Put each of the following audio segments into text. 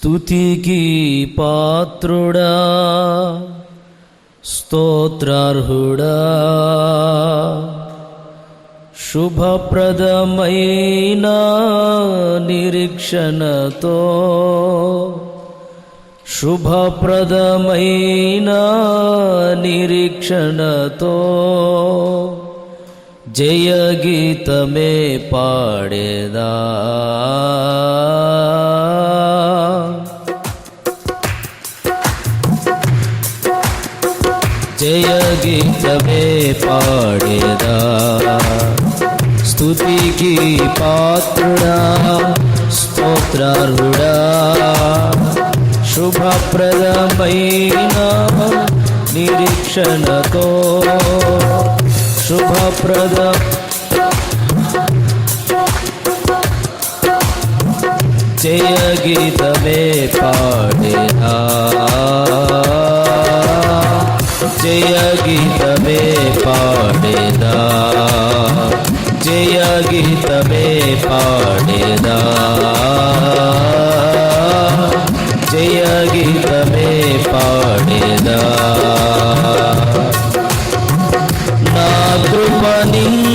స్థుతికి పాత్రుడా స్తోత్రార్హుడా. శుభప్రదమైన నిరీక్షణతో శుభప్రదమైన నిరీక్షణతో జయ గీతమే పాడేదా. జయ గీతమే పాడేదా. స్థుతికి పాత్రుడా స్తోత్రారుడా శుభప్రదమైన నిరీక్షణతో. శుభప్రద జయ గీతమే పాడేదా. జయ గీతమే పాడేదా జయ గీతమే పాడేదా జయ గీతమే పాడేదా నా కృప నిన్ను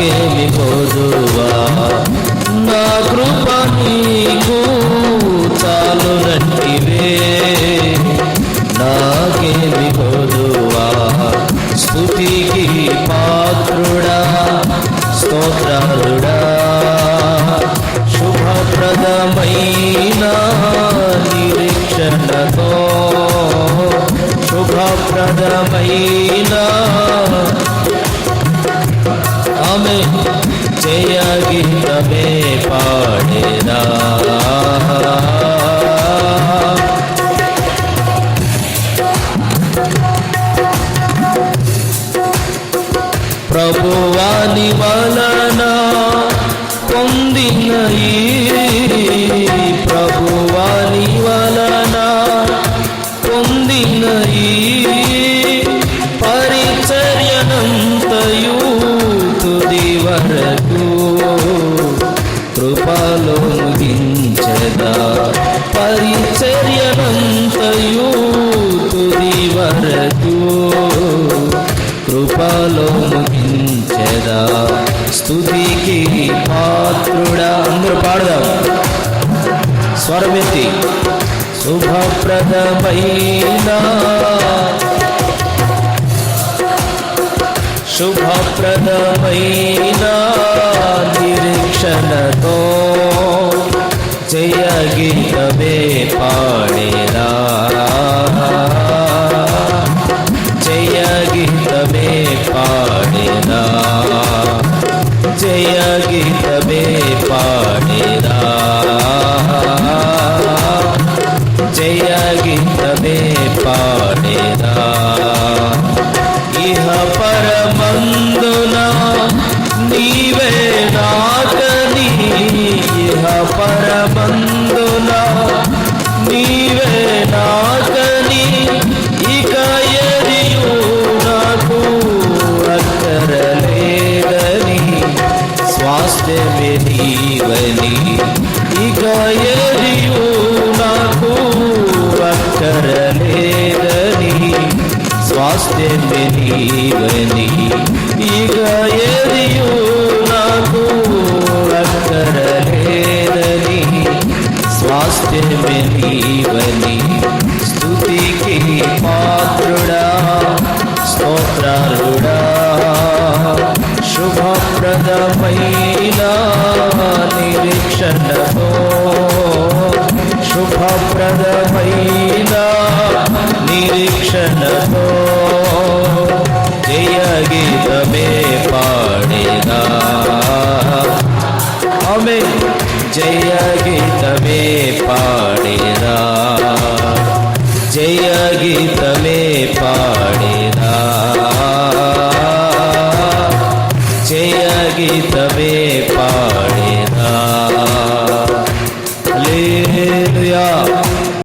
నాకేమి పోదువా నా కృప నీకు చాలునంటివే నాకేమి పోదువా స్తుతికి పాత్రుడా స్తోత్రుడా శుభప్రదమైన నిరీక్షణతో శుభప్రదమైన ఆమె జయ గీతమే పాడేదా ప్రభువాని వలన పొందిన ఈ కృపలో ముగించదా స్తుతికి పాత్రుడా? అందరూ పాడదాం. స్వరమెత్తి. శుభప్రదమైన? శుభప్రదమైన? నిరీక్షణతో జయ గీతమే పాడే గీతమే పాడేదా స్వాస్థ్యమే నీవని ఇక ఎరియు నాకు అక్కరలేదని స్వాస్థ్యమే నీవని స్తుతికి పాత్రుడా స్తోత్రారుడా శుభప్రదమైన నిరీక్షణతో. శుభప్రదమైన జయ గీతమే పాడేరా. జయ గీత